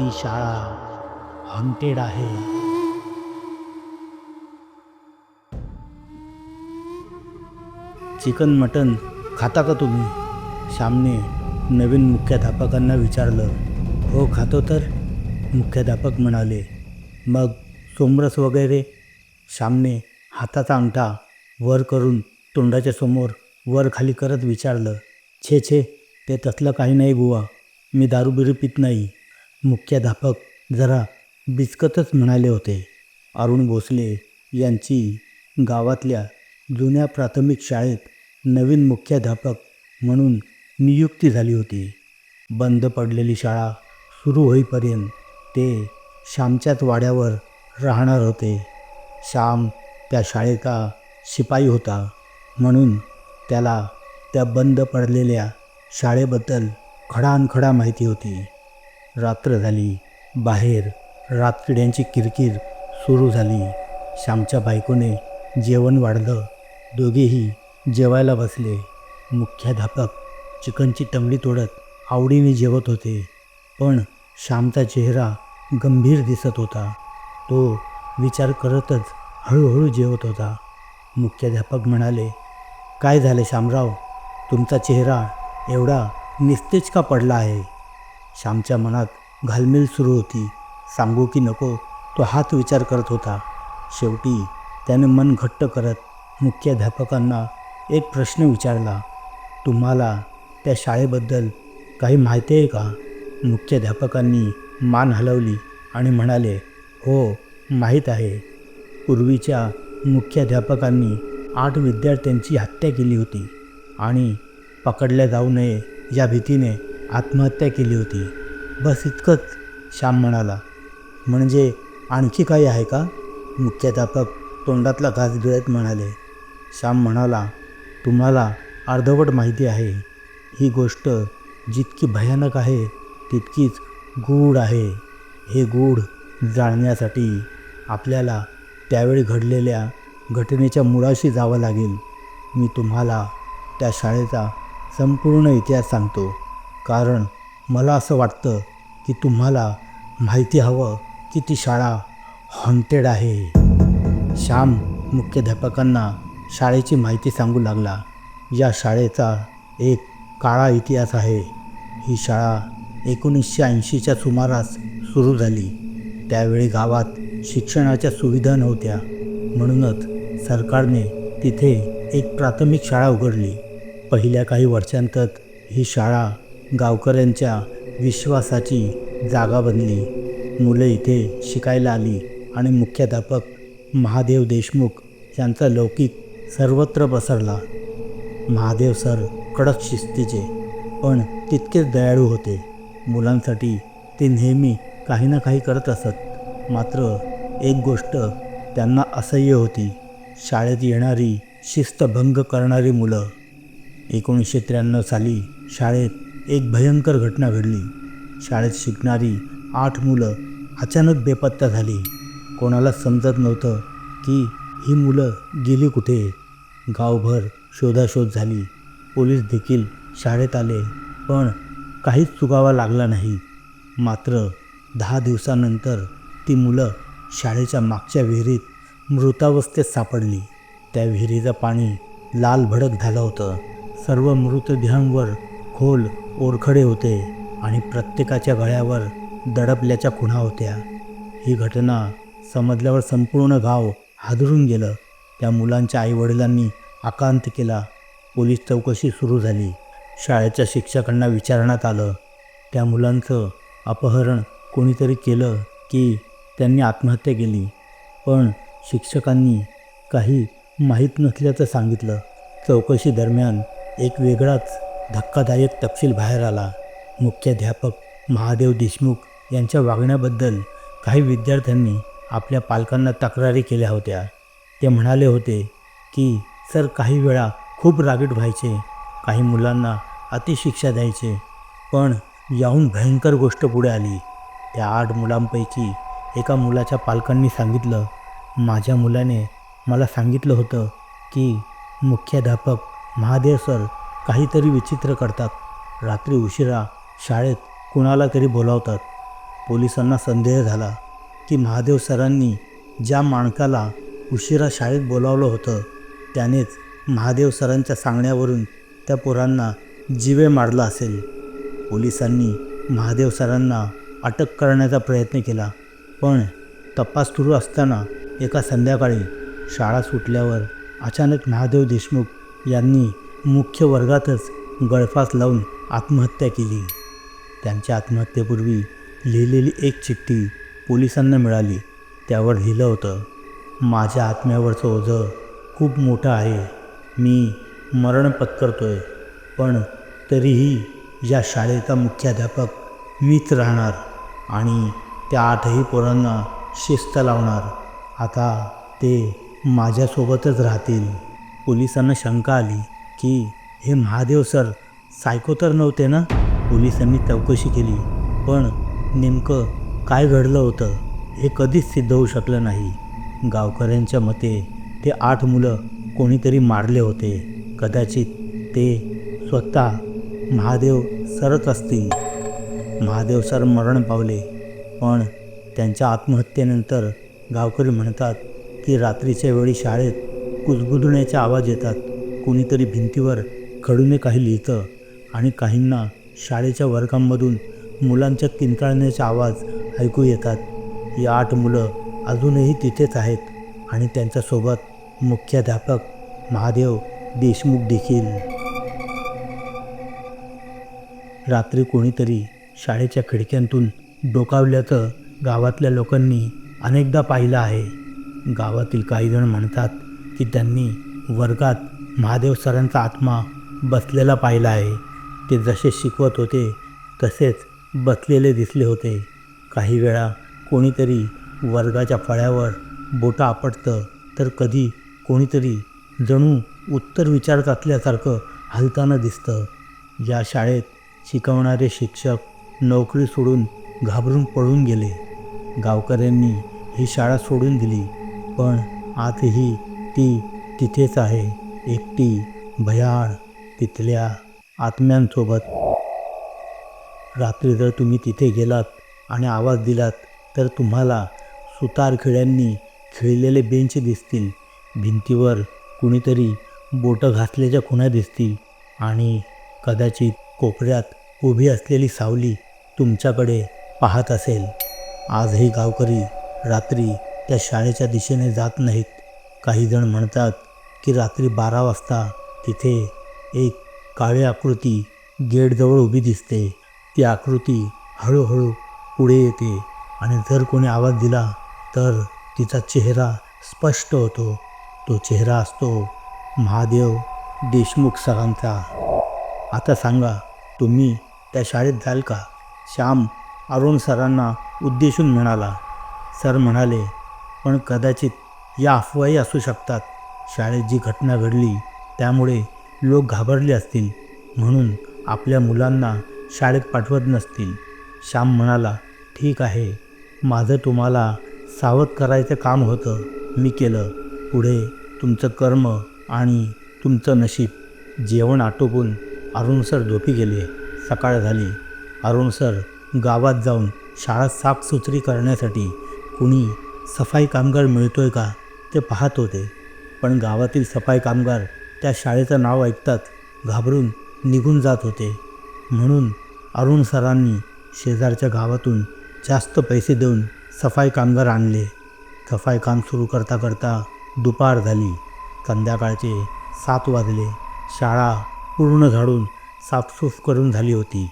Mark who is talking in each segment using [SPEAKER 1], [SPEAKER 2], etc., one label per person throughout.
[SPEAKER 1] ती शाळा हॉन्टेड आहे. चिकन मटन खाता का तुम्ही? श्यामने नवीन मुख्याध्यापकांना विचारलं. हो खातो तर मुख्याध्यापक म्हणाले. मग सोमरस वगैरे? श्यामने हाताचा अंगठा वर करून तोंडाच्या समोर वर खाली करत विचारलं. छे छे ते तसलं काही नाही बुवा. मी दारू बिरू पित नाही. मुख्याध्यापक जरा बिचकतच म्हणाले होते अरुण भोसले यांची गावातल्या जुन्या प्राथमिक शाळेत नवीन मुख्याध्यापक म्हणून नियुक्ती झाली होती. बंद पडलेली शाळा सुरू होईपर्यंत ते श्यामच्याच वाड्यावर राहणार होते. श्याम त्या शाळेचा शिपाई होता म्हणून त्याला त्या बंद पडलेल्या शाळेबद्दल खडानखडा माहिती होती. रात्र झाली. बाहेर रातकिड्यांची किरकिर सुरू झाली. श्यामच्या बायकोने जेवण वाढलं. दोघेही जेवायला बसले. मुख्याध्यापक चिकनची टंगडी तोडत आवडीने जेवत होते. पण श्यामचा चेहरा गंभीर दिसत होता. तो विचार करतच हळूहळू जेवत होता. मुख्याध्यापक म्हणाले काय झाले श्यामराव? तुमचा चेहरा एवढा निस्तेज का पडला आहे? श्यामच्या मनात घालमेल सुरू होती. सांगू की नको? तो हात विचार करत होता. शेवटी त्याने मन घट्ट करत मुख्याध्यापकांना एक प्रश्न विचारला. तुम्हाला त्या शाळेबद्दल काही माहिती आहे का? मुख्याध्यापकांनी मान हलवली आणि म्हणाले हो माहीत आहे. पूर्वीच्या मुख्याध्यापकांनी आठ विद्यार्थ्यांची हत्या केली होती आणि पकडल्या जाऊ नये या भीतीने आत्महत्या केली होती. बस इतकंच श्याम म्हणाला. म्हणजे आणखी काही आहे का? मुख्याध्यापक तोंडातला घास गिळत म्हणाले. श्याम म्हणाला तुम्हाला अर्धवट माहिती आहे. ही गोष्ट जितकी भयानक आहे तितकीच गूढ आहे. हे गूढ जाणण्यासाठी आपल्याला त्यावेळी घडलेल्या घटनेच्या मुळाशी जावं लागेल. मी तुम्हाला त्या शाळेचा संपूर्ण इतिहास सांगतो. कारण मला असं वाटतं की तुम्हाला माहिती हवं की ती शाळा हॉन्टेड आहे. श्याम मुख्याध्यापकांना शाळेची माहिती सांगू लागला. या शाळेचा एक काळा इतिहास आहे. ही शाळा एकोणीसशे ऐंशीच्या सुमारास सुरू झाली. त्यावेळी गावात शिक्षणाच्या सुविधा नव्हत्या. म्हणूनच सरकारने तिथे एक प्राथमिक शाळा उघडली. पहिल्या काही वर्षांतच ही शाळा गावकऱ्यांच्या विश्वासाची जागा बनली. मुलं इथे शिकायला आली आणि मुख्याध्यापक महादेव देशमुख यांचा लौकिक सर्वत्र पसरला. महादेव सर कडक शिस्तीचे पण तितकेच दयाळू होते. मुलांसाठी ते नेहमी काही ना काही करत असत. मात्र एक गोष्ट त्यांना असह्य होती. शाळेत येणारी शिस्तभंग करणारी मुलं. एकोणीसशे त्र्याण्णव साली शाळेत एक भयंकर घटना घडली. शाळेत शिकणारी आठ मुलं अचानक बेपत्ता झाली. कोणाला समजत नव्हतं की ही मुलं गेली कुठे? गावभर शोधाशोध झाली. पोलीस देखील शाळेत आले पण काहीच चुकावा लागला नाही. मात्र दहा दिवसानंतर ती मुलं शाळेच्या मागच्या विहिरीत मृतावस्थेत सापडली. त्या विहिरीचं पाणी लाल भडक झालं होतं. सर्व मृतदेहांवर खोल ओरखडे होते आणि प्रत्येकाच्या गळ्यावर दडपल्याच्या खुणा होत्या. ही घटना समजल्यावर संपूर्ण गाव हादरून गेलं. त्या मुलांच्या आईवडिलांनी आकांत केला. पोलीस चौकशी सुरू झाली. शाळेच्या शिक्षकांना विचारण्यात आलं. त्या मुलांचं अपहरण कोणीतरी केलं की त्यांनी आत्महत्या केली. पण शिक्षकांनी काही माहीत नसल्याचं सांगितलं. चौकशी दरम्यान एक वेगळाच धक्कादायक तपशील बाहेर आला. मुख्याध्यापक महादेव देशमुख यांच्या वागण्याबद्दल काही विद्यार्थ्यांनी आपल्या पालकांना तक्रारी केल्या होत्या. ते म्हणाले होते की सर काही वेळा खूप रागीट व्हायचे. काही मुलांना अतिशिक्षा द्यायचे. पण याहून भयंकर गोष्ट पुढे आली. त्या आठ मुलांपैकी एका मुलाच्या पालकांनी सांगितलं. माझ्या मुलाने मला सांगितलं होतं की मुख्याध्यापक महादेव सर काहीतरी विचित्र करतात. रात्री उशिरा शाळेत कुणाला तरी बोलावतात. पोलिसांना संदेह झाला की महादेव सरांनी ज्या माणकाला उशिरा शाळेत बोलावलं होतं त्यानेच महादेव सरांच्या सांगण्यावरून त्या पोरांना जिवे मारला असेल. पोलिसांनी महादेव सरांना अटक करण्याचा प्रयत्न केला पण तपास सुरू असताना एका संध्याकाळी शाळा सुटल्यावर अचानक महादेव देशमुख यांनी मुख्य वर्गातच गळफास लावून आत्महत्या केली. त्यांच्या आत्महत्येपूर्वी लिहिलेली एक चिठ्ठी पोलिसांना मिळाली. त्यावर लिहिलं होतं माझ्या आत्म्यावरचं ओझं खूप मोठं आहे. मी मरण पत्करतोय पण तरीही या शाळेचा मुख्याध्यापक मीच राहणार आणि त्या आठही पोरांना शिस्त लावणार. आता ते माझ्यासोबतच राहतील. पोलिसांना शंका आली. की हे महादेव सर सायको तर नव्हते ना? पोलिसांनी चौकशी केली. पण नेमकं काय घडलं होतं हे कधीच सिद्ध होऊ शकलं नाही. गावकऱ्यांच्या मते ते आठ मुलं कोणीतरी मारले होते. कदाचित ते स्वतः महादेव सरच असतील. महादेव सर मरण पावले. पण त्यांच्या आत्महत्येनंतर गावकरी म्हणतात की रात्रीच्या वेळी शाळेत कुजबुजण्याचे आवाज येतात. कोणीतरी भिंतीवर खडूने काही लिहितं आणि काहींना शाळेच्या वर्गांमधून मुलांच्या किंकाळण्याचे आवाज ऐकू येतात. ही आठ मुलं अजूनही तिथेच आहेत आणि त्यांच्यासोबत मुख्याध्यापक महादेव देशमुख देखील. रात्री कोणीतरी शाळेच्या खिडक्यांतून डोकावल्याचं गावातल्या लोकांनी अनेकदा पाहिलं आहे. गावातील काही जण म्हणतात की त्यांनी वर्गात महादेव सरांचा आत्मा बसलेला पाहिला आहे. ते जसे शिकवत होते तसेच बसलेले दिसले होते. काही वेळा कोणीतरी वर्गाच्या फळ्यावर बोटं आपटतं तर कधी कोणीतरी जणू उत्तर विचारत असल्यासारखं हलताना दिसतं. या शाळेत शिकवणारे शिक्षक नोकरी सोडून घाबरून पळून गेले. गावकऱ्यांनी ही शाळा सोडून दिली पण आजही ती तिथेच आहे. एकटी भयाळ तिथल्या आत्म्यांसोबत. रात्री जर तुम्ही तिथे गेलात आणि आवाज दिलात तर तुम्हाला सुतार खिळ्यांनी खिळलेले बेंच दिसतील. भिंतीवर कुणीतरी बोटं घासल्याच्या खुणा दिसतील आणि कदाचित कोपऱ्यात उभी असलेली सावली तुमच्याकडे पाहत असेल. आजही गावकरी रात्री त्या शाळेच्या दिशेने जात नाहीत. काही जण म्हणतात की रात्री बारा वाजता तिथे एक काळी आकृती गेटजवळ उभी दिसते. ती आकृती हळूहळू पुढे येते आणि जर कोणी आवाज दिला तर तिचा चेहरा स्पष्ट होतो. तो चेहरा असतो महादेव देशमुख सरांचा. आता सांगा तुम्ही त्या शाळेत जाल का? श्याम अरुण सरांना उद्देशून म्हणाला. सर म्हणाले पण कदाचित या अफवाही असू शकतात. शाळेत जी घटना घडली त्यामुळे लोक घाबरले असतील म्हणून आपल्या मुलांना शाळेत पाठवत नसतील. श्याम म्हणाला ठीक आहे. माझं तुम्हाला सावध करायचं काम होतं. मी केलं. पुढे तुमचं कर्म आणि तुमचं नशीब जेवण आटोपून अरुण सर झोपी गेले. सकाळ झाली. अरुण सर गावात जाऊन शाळा साफसुथरी करण्यासाठी कुणी सफाई कामगार मिळतोय का ते पाहत होते. पण गावातील सफाई कामगार त्या शाळेचं नाव ऐकतात घाबरून निघून जात होते. म्हणून अरुण सरांनी शेजारच्या गावातून जास्त पैसे देऊन सफाई कामगार आणले. सफाई काम सुरू करता करता दुपार झाली. संध्याकाळचे सात वाजले. शाळा पूर्ण झाडून साफसूफ करून झाली होती.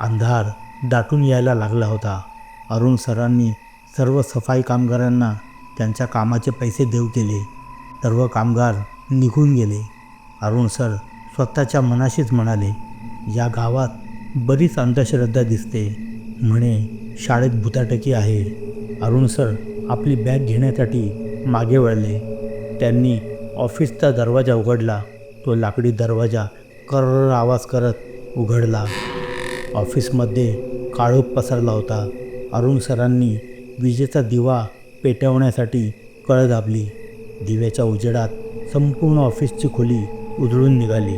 [SPEAKER 1] अंधार दाटून यायला लागला होता. अरुण सरांनी सर्व सफाई कामगारांना त्यांच्या कामाचे पैसे देऊ केले. सर्व कामगार निघून गेले. अरुण सर स्वतःच्या मनाशीच म्हणाले या गावात बरीच अंधश्रद्धा दिसते. म्हणे शाळेत भुताटकी आहे. अरुण सर आपली बॅग घेण्यासाठी मागे वळले. त्यांनी ऑफिसचा दरवाजा उघडला. तो लाकडी दरवाजा कर्र आवाज करत उघडला. ऑफिसमध्ये काळोख पसरला होता. अरुण सरांनी विजेचा दिवा पेटवण्यासाठी कळ दाबली. दिव्याच्या उजेडात संपूर्ण ऑफिसची खोली उजळून निघाली.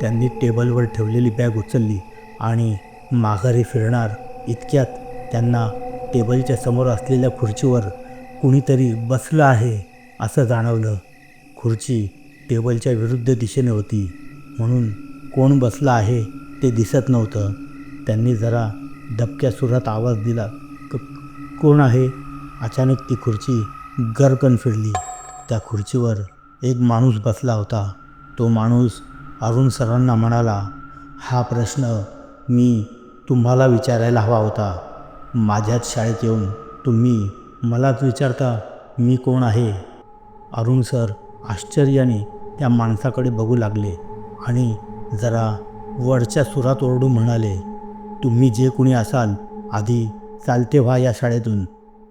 [SPEAKER 1] त्यांनी टेबलवर ठेवलेली बॅग उचलली आणि माघारी फिरणार इतक्यात त्यांना टेबलच्या समोर असलेल्या खुर्चीवर कुणीतरी बसलं आहे असं जाणवलं. खुर्ची टेबलच्या विरुद्ध दिशेने होती. म्हणून कोण बसलं आहे ते दिसत नव्हतं. त्यांनी जरा दबक्या सुरात आवाज दिला "क- कोण आहे? अचानक ती खुर्ची गरकन फिरली. त्या खुर्चीवर एक माणूस बसला होता. तो माणूस अरुण सरांना म्हणाला हा प्रश्न मी तुम्हाला विचारायला हवा होता. माझ्याच शाळेत येऊन तुम्ही मलाच विचारता मी कोण आहे. अरुण सर आश्चर्याने त्या माणसाकडे बघू लागले आणि जरा वरच्या सुरात ओरडून म्हणाले तुम्ही जे कुणी असाल आधी चालते व्हा या शाळेतून.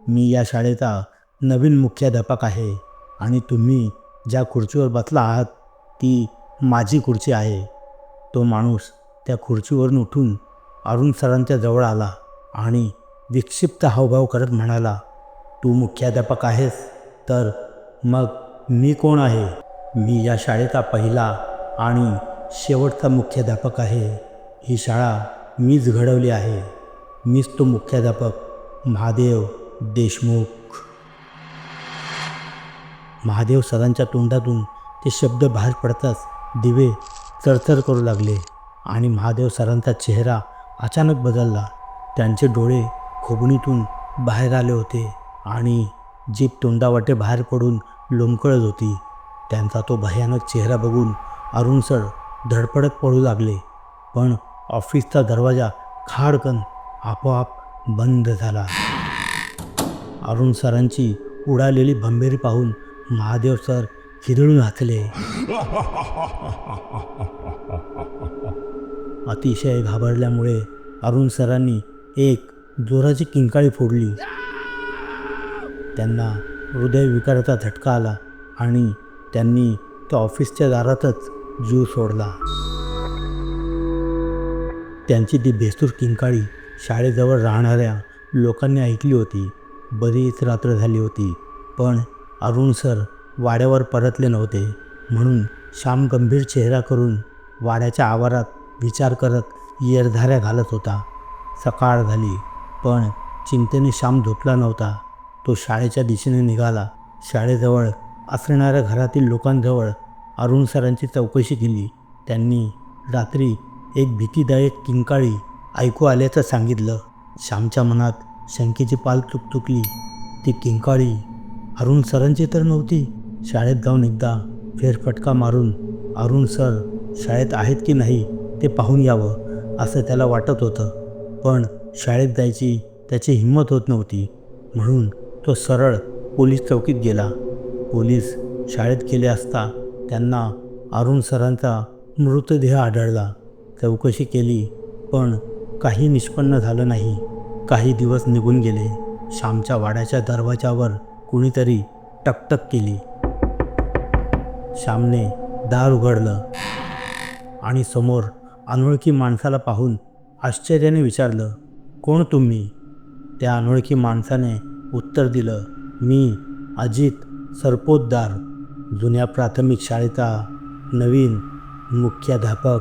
[SPEAKER 1] मी या शाळेचा नवीन मुख्याध्यापक आहे. आणि तुम्ही ज्या खुर्चीवर बसला आहात ती माझी खुर्ची आहे. तो माणूस त्या खुर्चीवरून उठून अरुण सरांच्या जवळ आला आणि विक्षिप्त हावभाव करत म्हणाला तू मुख्याध्यापक आहेस तर मग मी कोण आहे? मी या शाळेचा पहिला आणि शेवटचा मुख्याध्यापक आहे. ही शाळा मीच घडवली आहे. मीच तो मुख्याध्यापक महादेव देशमुख महादेव सरांच्या तोंडातून ते शब्द बाहेर पडताच दिवे चरचर करू लागले आणि महादेव सरांचा चेहरा अचानक बदलला. त्यांचे डोळे खोबणीतून बाहेर आले होते आणि जीप तोंडावाटे बाहेर पडून लोंबकळत होती. त्यांचा तो भयानक चेहरा बघून अरुण सर धडपडत पडू लागले. पण ऑफिसचा दरवाजा खाडकन आपोआप बंद झाला. अरुण सरांची उडालेली भंबेरी पाहून महादेव सर खिदळून हसले अतिशय घाबरल्यामुळे अरुण सरांनी एक जोराची किंकाळी फोडली. त्यांना हृदयविकाराचा झटका आला आणि त्यांनी त्या ऑफिसच्या दारातच जीव सोडला. त्यांची ती भेसूर किंकाळी शाळेजवळ राहणाऱ्या लोकांनी ऐकली होती. बरीच रात्र झाली होती पण अरुण सर वाड्यावर परतले नव्हते. म्हणून श्याम गंभीर चेहरा करून वाड्याच्या आवारात विचार करत येरधाऱ्या घालत होता. सकाळ झाली पण चिंतेने श्याम झोपला नव्हता. तो शाळेच्या दिशेने निघाला. शाळेजवळ असणाऱ्या घरातील लोकांजवळ अरुण सरांची चौकशी केली. त्यांनी रात्री एक भीतीदायक किंकाळी ऐकू आल्याचं सांगितलं. श्यामच्या मनात शंकेची पाल चुकचुकली ती किंकाळी अरुण सरांची तर नव्हती. शाळेत जाऊन एकदा फेरफटका मारून अरुण सर शाळेत आहेत की नाही ते पाहून यावं असं त्याला वाटत होतं. पण शाळेत जायची त्याची हिंमत होत नव्हती. म्हणून तो सरळ पोलीस चौकीत गेला. पोलीस शाळेत गेले असता त्यांना अरुण सरांचा मृतदेह आढळला. चौकशी केली पण काही निष्पन्न झालं नाही. काही दिवस निघून गेले. श्यामच्या वाड्याच्या दरवाजावर कुणीतरी टकटक केली. श्यामने दार उघडलं आणि समोर अनोळखी माणसाला पाहून आश्चर्याने विचारलं कोण तुम्ही? त्या अनोळखी माणसाने उत्तर दिलं मी अजित सरपोतदार जुन्या प्राथमिक शाळेचा नवीन मुख्याध्यापक.